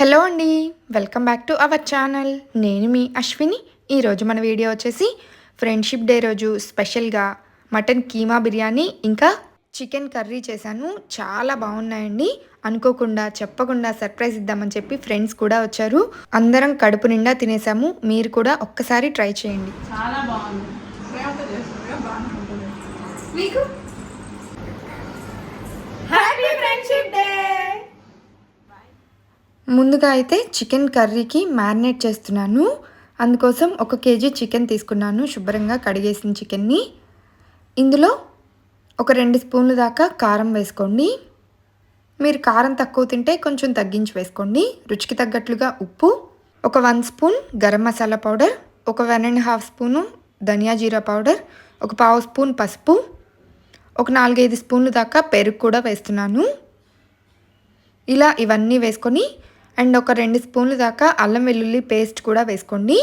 Hello అండి welcome back to our channel. నేను మీ అశ్విని. ఈరోజు మన వీడియో వచ్చేసి ఫ్రెండ్షిప్ డే రోజు స్పెషల్గా మటన్ కీమా బిర్యానీ ఇంకా చికెన్ కర్రీ చేశాను. చాలా బాగున్నాయండి. అనుకోకుండా చెప్పకుండా సర్ప్రైజ్ ఇద్దామని చెప్పి ఫ్రెండ్స్ కూడా వచ్చారు. అందరం కడుపు నిండా తినేసాము. మీరు కూడా ఒక్కసారి ట్రై చేయండి. చాలా బాగుంది. మీకు? హ్యాపీ ఫ్రెండ్షిప్ డే ముందుగా అయితే చికెన్ కర్రీకి మ్యారినేట్ చేస్తున్నాను. అందుకోసం ఒక కేజీ చికెన్ తీసుకున్నాను. శుభ్రంగా కడిగేసిన చికెన్ని. ఇందులో ఒక రెండు స్పూన్లు దాకా కారం వేసుకోండి. మీరు కారం తక్కువ తింటే కొంచెం తగ్గించి వేసుకోండి. రుచికి తగ్గట్లుగా ఉప్పు. ఒక one spoon garam masala powder. ఒక one and half spoon dhaniya jeera powder. ఒక పావు స్పూన్ పసుపు. ఒక నాలుగైదు స్పూన్లు దాకా పెరుగు కూడా వేస్తున్నాను. ఇలా ఇవన్నీ వేసుకొని అండ్ ఒక రెండు స్పూన్లు దాకా అల్లం వెల్లుల్లి పేస్ట్ కూడా వేసుకోండి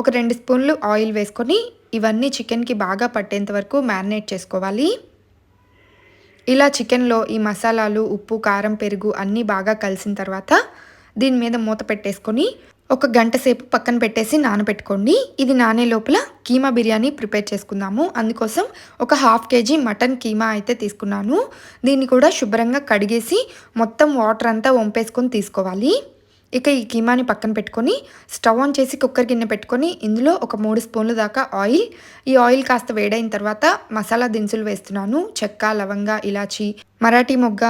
ఒక రెండు స్పూన్లు ఆయిల్ వేసుకొని ఇవన్నీ చికెన్కి బాగా పట్టేంత వరకు మ్యారినేట్ చేసుకోవాలి. ఇలా చికెన్లో ఈ మసాలాలు ఉప్పు కారం పెరుగు అన్నీ బాగా కలిసిన తర్వాత దీని మీద మూత పెట్టేసుకొని ఒక గంట సేపు పక్కన పెట్టేసి నానబెట్టుకోండి. ఇది నానే లోపల కీమా బిర్యానీ ప్రిపేర్ చేసుకుందాము. అందుకోసం ఒక హాఫ్ కేజీ మటన్ కీమా అయితే తీసుకున్నాను. దీన్ని కూడా శుభ్రంగా కడిగేసి మొత్తం వాటర్ అంతా వంపేసుకొని తీసుకోవాలి. ఇక ఈ కీమాని పక్కన పెట్టుకొని స్టవ్ ఆన్ చేసి కుక్కర్ గిన్నె పెట్టుకొని ఇందులో ఒక మూడు స్పూన్లు దాకా ఆయిల్. ఈ ఆయిల్ కాస్త వేడైన తర్వాత మసాలా దినుసులు వేస్తున్నాను. చెక్క లవంగ ఇలాచి మరాఠీ మొగ్గ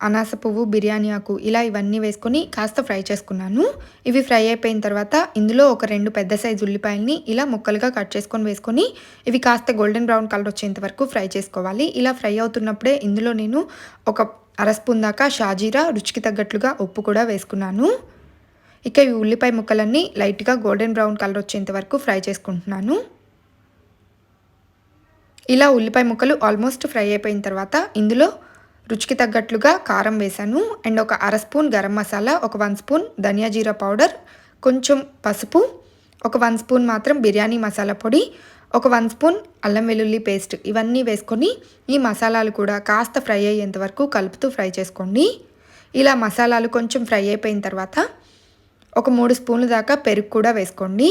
అనాస పువ్వు బిర్యానీ ఆకు ఇలా ఇవన్నీ వేసుకొని కాస్త ఫ్రై చేసుకున్నాను. ఇవి ఫ్రై అయిపోయిన తర్వాత ఇందులో ఒక రెండు పెద్ద సైజు ఉల్లిపాయల్ని ఇలా ముక్కలుగా కట్ చేసుకొని వేసుకొని ఇవి కాస్త గోల్డెన్ బ్రౌన్ కలర్ వచ్చేంత వరకు ఫ్రై చేసుకోవాలి. ఇలా ఫ్రై అవుతున్నప్పుడే ఇందులో నేను ఒక అర స్పూన్ దాకా షాజీరా రుచికి తగ్గట్లుగా ఉప్పు కూడా వేసుకున్నాను. ఇక ఈ ఉల్లిపాయ ముక్కలన్నీ లైట్గా గోల్డెన్ బ్రౌన్ కలర్ వచ్చేంత వరకు ఫ్రై చేసుకుంటున్నాను. ఇలా ఉల్లిపాయ ముక్కలు ఆల్మోస్ట్ ఫ్రై అయిపోయిన తర్వాత ఇందులో రుచికి తగ్గట్లుగా కారం వేశాను అండ్ ఒక అర స్పూన్ గరం మసాలా ఒక one spoon dhania jeera powder కొంచెం పసుపు ఒక వన్ స్పూన్ మాత్రం బిర్యానీ మసాలా పొడి ఒక వన్ స్పూన్ అల్లం వెల్లుల్లి పేస్ట్ ఇవన్నీ వేసుకొని ఈ మసాలాలు కూడా కాస్త ఫ్రై అయ్యేంత వరకు కలుపుతూ ఫ్రై చేసుకోండి. ఇలా మసాలాలు కొంచెం ఫ్రై అయిపోయిన తర్వాత ఒక మూడు స్పూన్లు దాకా పెరుగు కూడా వేసుకోండి.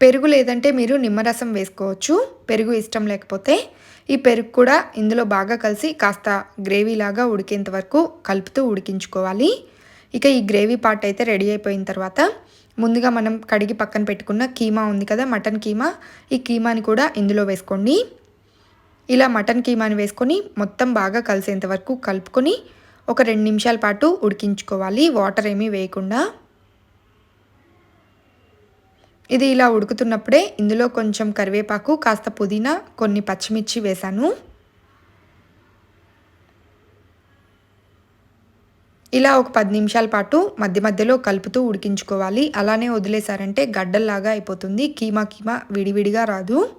పెరుగు లేదంటే మీరు నిమ్మరసం వేసుకోవచ్చు. పెరుగు ఇష్టం లేకపోతే ఈ పెరుగు కూడా ఇందులో బాగా కలిసి కాస్త గ్రేవీలాగా ఉడికేంత వరకు కలుపుతూ ఉడికించుకోవాలి. ఇక ఈ గ్రేవీ పార్ట్ అయితే రెడీ అయిపోయిన తర్వాత ముందుగా మనం కడిగి పక్కన పెట్టుకున్న కీమా ఉంది కదా మటన్ కీమా ఈ కీమాని కూడా ఇందులో వేసుకోండి. ఇలా మటన్ కీమాని వేసుకొని మొత్తం బాగా కలిసేంత వరకు కలుపుకొని ఒక రెండు నిమిషాల పాటు ఉడికించుకోవాలి. వాటర్ ఏమీ వేయకుండా. ఇది ఇలా ఉడుకుతున్నప్పుడే ఇందులో కొంచెం కరివేపాకు కాస్త పుదీనా కొన్ని పచ్చిమిర్చి వేశాను. ఇలా ఒక పది నిమిషాల పాటు మధ్య మధ్యలో కలుపుతూ ఉడికించుకోవాలి. అలానే వదిలేశారంటే గడ్డల్లాగా అయిపోతుంది. కీమా కీమా విడివిడిగా రాదు.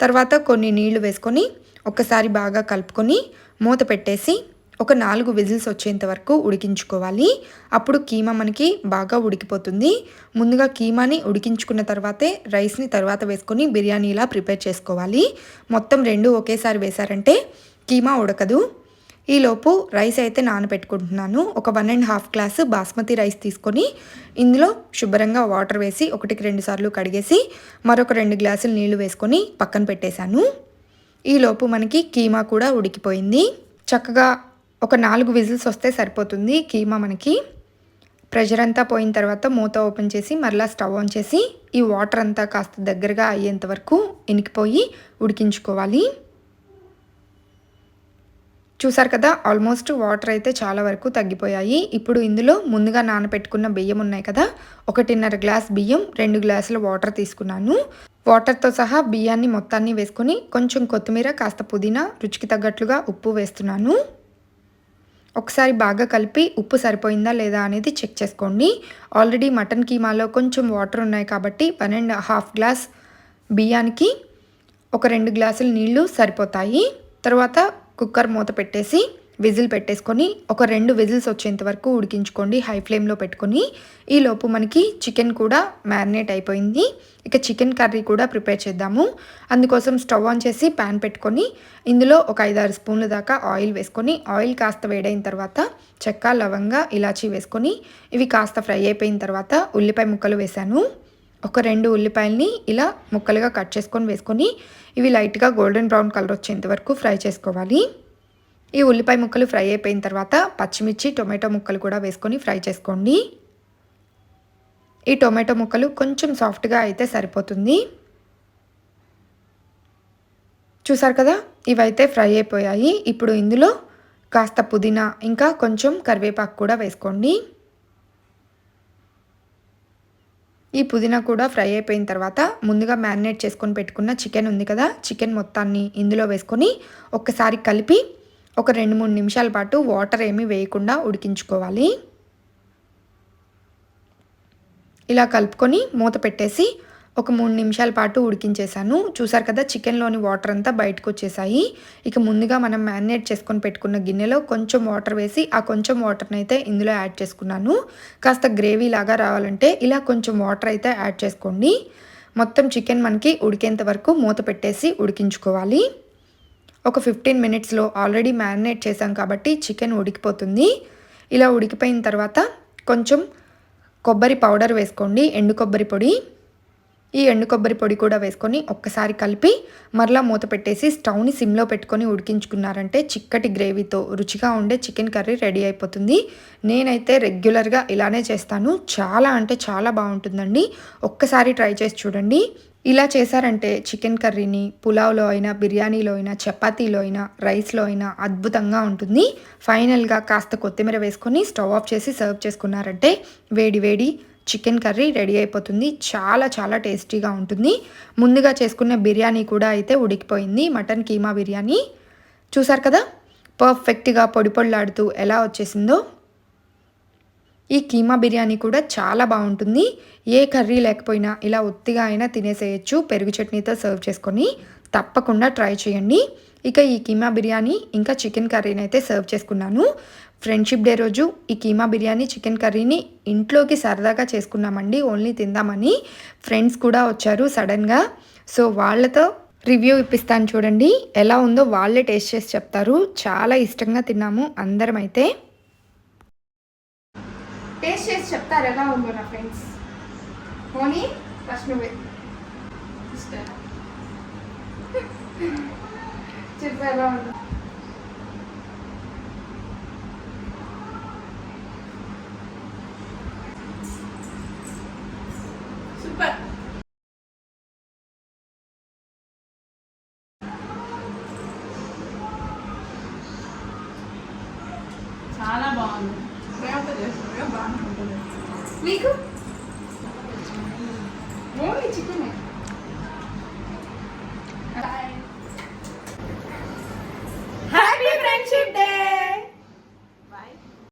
తర్వాత కొన్ని నీళ్ళు వేసుకొని ఒకసారి బాగా కలుపుకొని మూత పెట్టేసి ఒక నాలుగు విజిల్స్ వచ్చేంత వరకు ఉడికించుకోవాలి. అప్పుడు కీమా మనకి బాగా ఉడికిపోతుంది. ముందుగా కీమాని ఉడికించుకున్న తర్వాతే రైస్ని తర్వాత వేసుకొని బిర్యానీ ఇలా ప్రిపేర్ చేసుకోవాలి. మొత్తం రెండు ఒకేసారి వేశారంటే కీమా ఉడకదు. ఈలోపు రైస్ అయితే నానబెట్టుకుంటున్నాను. ఒక one and half glass basmati rice తీసుకొని ఇందులో శుభ్రంగా వాటర్ వేసి ఒకటికి రెండు సార్లు కడిగేసి మరొక రెండు గ్లాసులు నీళ్ళు వేసుకొని పక్కన పెట్టేశాను. ఈలోపు మనకి కీమా కూడా ఉడికిపోయింది. చక్కగా ఒక నాలుగు విజిల్స్ వస్తే సరిపోతుంది. కీమా మనకి ప్రెషర్ అంతా పోయిన తర్వాత మూత ఓపెన్ చేసి మరలా స్టవ్ ఆన్ చేసి ఈ వాటర్ అంతా కాస్త దగ్గరగా అయ్యేంత వరకు ఇనికిపోయి ఉడికించుకోవాలి. చూసారు కదా ఆల్మోస్ట్ వాటర్ అయితే చాలా వరకు తగ్గిపోయాయి. ఇప్పుడు ఇందులో ముందుగా నానబెట్టుకున్న బియ్యం ఉన్నాయి కదా ఒకటిన్నర గ్లాస్ బియ్యం రెండు గ్లాసుల వాటర్ తీసుకున్నాను. వాటర్తో సహా బియ్యాన్ని మొత్తాన్ని వేసుకొని కొంచెం కొత్తిమీర కాస్త పుదీనా రుచికి తగ్గట్లుగా ఉప్పు వేస్తున్నాను. ఒకసారి బాగా కలిపి ఉప్పు సరిపోయిందా లేదా అనేది చెక్ చేసుకోండి. ఆల్రెడీ మటన్ కీమాలో కొంచెం వాటర్ ఉన్నాయి కాబట్టి వన్ అండ్ హాఫ్ గ్లాస్ బియ్యానికి ఒక రెండు గ్లాసులు నీళ్ళు సరిపోతాయి. తర్వాత కుక్కర్ మూత పెట్టేసి విజిల్ పెట్టేసుకొని ఒక రెండు విజిల్స్ వచ్చేంత వరకు ఉడికించుకోండి హై ఫ్లేమ్లో పెట్టుకొని. ఈ లోపు మనకి చికెన్ కూడా మ్యారినేట్ అయిపోయింది. ఇక చికెన్ కర్రీ కూడా ప్రిపేర్ చేద్దాము. అందుకోసం స్టవ్ ఆన్ చేసి ప్యాన్ పెట్టుకొని ఇందులో ఒక ఐదారు స్పూన్ల దాకా ఆయిల్ వేసుకొని ఆయిల్ కాస్త వేడైన తర్వాత చెక్క లవంగా ఇలాచీ వేసుకొని ఇవి కాస్త ఫ్రై అయిపోయిన తర్వాత ఉల్లిపాయ ముక్కలు వేశాను. ఒక రెండు ఉల్లిపాయల్ని ఇలా ముక్కలుగా కట్ చేసుకొని వేసుకొని ఇవి లైట్గా గోల్డెన్ బ్రౌన్ కలర్ వచ్చేంత వరకు ఫ్రై చేసుకోవాలి. ఈ ఉల్లిపాయ ముక్కలు ఫ్రై అయిపోయిన తర్వాత పచ్చిమిర్చి టొమాటో ముక్కలు కూడా వేసుకొని ఫ్రై చేసుకోండి. ఈ టొమాటో ముక్కలు కొంచెం సాఫ్ట్గా అయితే సరిపోతుంది. చూసారు కదా? ఇవైతే ఫ్రై అయిపోయాయి. ఇప్పుడు ఇందులో కాస్త పుదీనా ఇంకా కొంచెం కరివేపాకు కూడా వేసుకోండి. ఈ పుదీనా కూడా ఫ్రై అయిపోయిన తర్వాత ముందుగా మ్యారినేట్ చేసుకొని పెట్టుకున్న చికెన్ ఉంది కదా? చికెన్ మొత్తాన్ని ఇందులో వేసుకొని ఒక్కసారి కలిపి ఒక రెండు మూడు నిమిషాల పాటు వాటర్ ఏమీ వేయకుండా ఉడికించుకోవాలి. ఇలా కలుపుకొని మూత పెట్టేసి ఒక మూడు నిమిషాల పాటు ఉడికించేసాను చూసారు కదా చికెన్లోని వాటర్ అంతా బయటకు వచ్చేసాయి. ఇక ముందుగా మనం మ్యారినేట్ చేసుకొని పెట్టుకున్న గిన్నెలో కొంచెం వాటర్ వేసి ఆ కొంచెం వాటర్ని అయితే ఇందులో యాడ్ చేసుకున్నాను. కాస్త గ్రేవీ లాగా రావాలంటే ఇలా కొంచెం వాటర్ అయితే యాడ్ చేసుకోండి. మొత్తం చికెన్ మనకి ఉడికేంత వరకు మూత పెట్టేసి ఉడికించుకోవాలి. ఒక ఫిఫ్టీన్ మినిట్స్లో ఆల్రెడీ మ్యారినేట్ చేసాం కాబట్టి చికెన్ ఉడికిపోతుంది. ఇలా ఉడికిపోయిన తర్వాత కొంచెం కొబ్బరి పౌడర్ వేసుకోండి ఎండు కొబ్బరి పొడి. ఈ ఎండు కొబ్బరి పొడి కూడా వేసుకొని ఒక్కసారి కలిపి మరలా మూత పెట్టేసి స్టవ్ని సిమ్లో పెట్టుకొని ఉడికించుకున్నారంటే చిక్కటి గ్రేవీతో రుచిగా ఉండే చికెన్ కర్రీ రెడీ అయిపోతుంది. నేనైతే రెగ్యులర్గా ఇలానే చేస్తాను. చాలా అంటే చాలా బాగుంటుందండి. ఒక్కసారి ట్రై చేసి చూడండి. ఇలా చేశారంటే చికెన్ కర్రీని పులావ్లో అయినా బిర్యానీలో అయినా చపాతీలో అయినా రైస్లో అయినా అద్భుతంగా ఉంటుంది. ఫైనల్గా కాస్త కొత్తిమీర వేసుకొని స్టవ్ ఆఫ్ చేసి సర్వ్ చేసుకున్నారంటే వేడి వేడి చికెన్ కర్రీ రెడీ అయిపోతుంది. చాలా చాలా టేస్టీగా ఉంటుంది. ముందుగా చేసుకున్న బిర్యానీ కూడా అయితే ఉడికిపోయింది. మటన్ కీమా బిర్యానీ. చూసారు కదా? పర్ఫెక్ట్గా పొడి పొడిలాడుతూ ఎలా వచ్చేసిందో. ఈ కీమా బిర్యానీ కూడా చాలా బాగుంటుంది. ఏ కర్రీ లేకపోయినా ఇలా ఒత్తిగా అయినా తినేసేయచ్చు. పెరుగు చట్నీతో సర్వ్ చేసుకొని తప్పకుండా ట్రై చేయండి. ఇక ఈ కీమా బిర్యానీ ఇంకా చికెన్ కర్రీని అయితే సర్వ్ చేసుకున్నాను. ఫ్రెండ్షిప్ డే రోజు ఈ కీమా బిర్యానీ చికెన్ కర్రీని ఇంట్లోకి సరదాగా చేసుకున్నామండి. ఓన్లీ తిందామని ఫ్రెండ్స్ కూడా వచ్చారు సడన్గా. సో వాళ్ళతో రివ్యూ ఇప్పిస్తాను చూడండి. ఎలా ఉందో వాళ్ళే టేస్ట్ చేసి చెప్తారు. చాలా ఇష్టంగా తిన్నాము అందరం అయితే టేస్ట్ చేసి చెప్తారు ఎలా ఉందో నా ఫ్రెండ్స్. పోనీ ఫస్ట్ నువ్వే. చెప్పు ఎలా ఉందో సూపర్ చాలా బాగుంది ప్రేమతో చేస్తుంది బాగానే ఉంటుంది మీకు? Only chicken